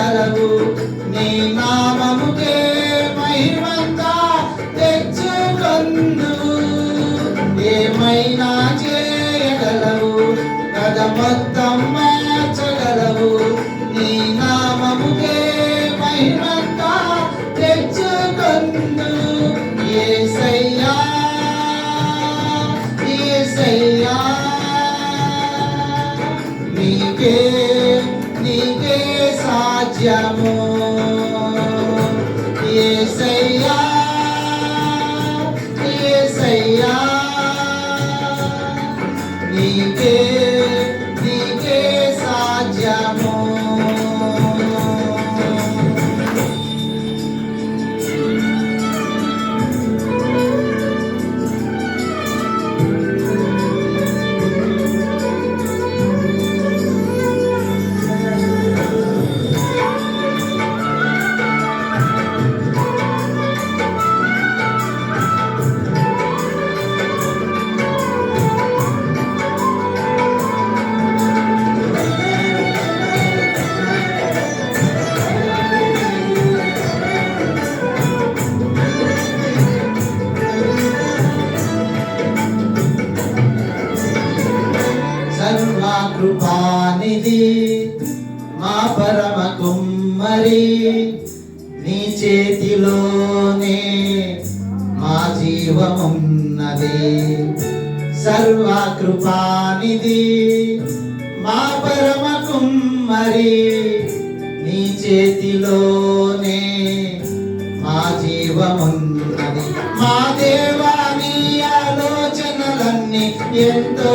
మార్చగలవు నీ నామముకే మహిమంతా తెచ్చుకొందు ఏమైనా చేయగలవు? కథ మొత్తం మార్చగలవు. నీ నామముకే మహిమంతా తెచ్చుకొందు యేసయ్యా యేసయ్యా నీకే నీకే de amor. Y ese మరి నీ చేతిలోనే మా జీవమున్నది. సర్వకృపానిది మా పరమకుం మరి నీ చేతిలోనే మా జీవమున్నది. మా దేవా నీ ఆలోచనలన్నీ ఎంతో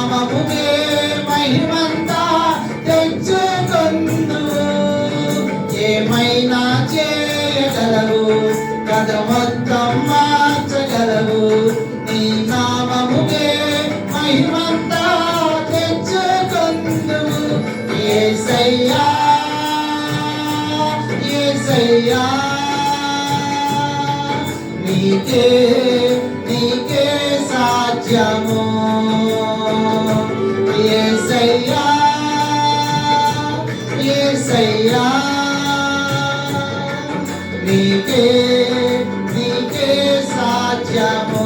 మహిమంతా తెచ్చుకొందు యేసయ్యా యేసయ్యా నీకే నీకే సాధ్యము. యేసయ్యా యేసయ్యా నీకే నీకే సాధ్యము.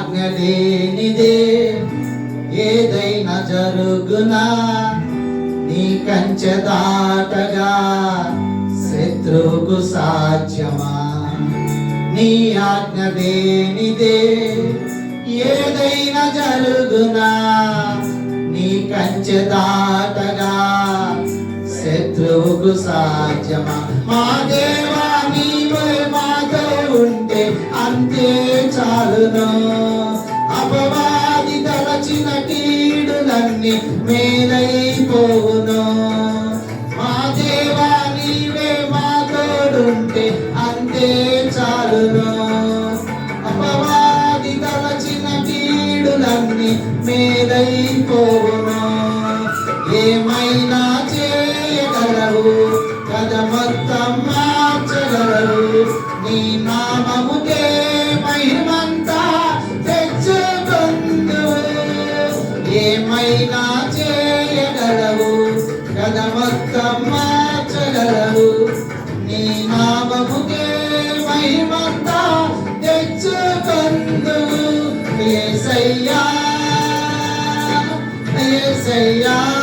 ఆజ్ఞ లేనిదే ఏదైనా జరుగునా? నీ కంచె దాటగా శత్రువుకు సాధ్యమా? నీ ఆజ్ఞ లేనిదే ఏదైనా జరుగునా? నీ కంచె దాటగా శత్రువుకు సాధ్యమా? మా దేవా నీవే మాతో ఉంటే అంతే. అపవాది తలచిన కీడులన్నీ మేలయ్య ఏమైనా చేయగలవు? గద మొత్తం మార్చగలవు. నీ నామముకే మహిమంతా తెచ్చుకందు. ఏసయ్యా ఏసయ్యా.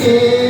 Yeah.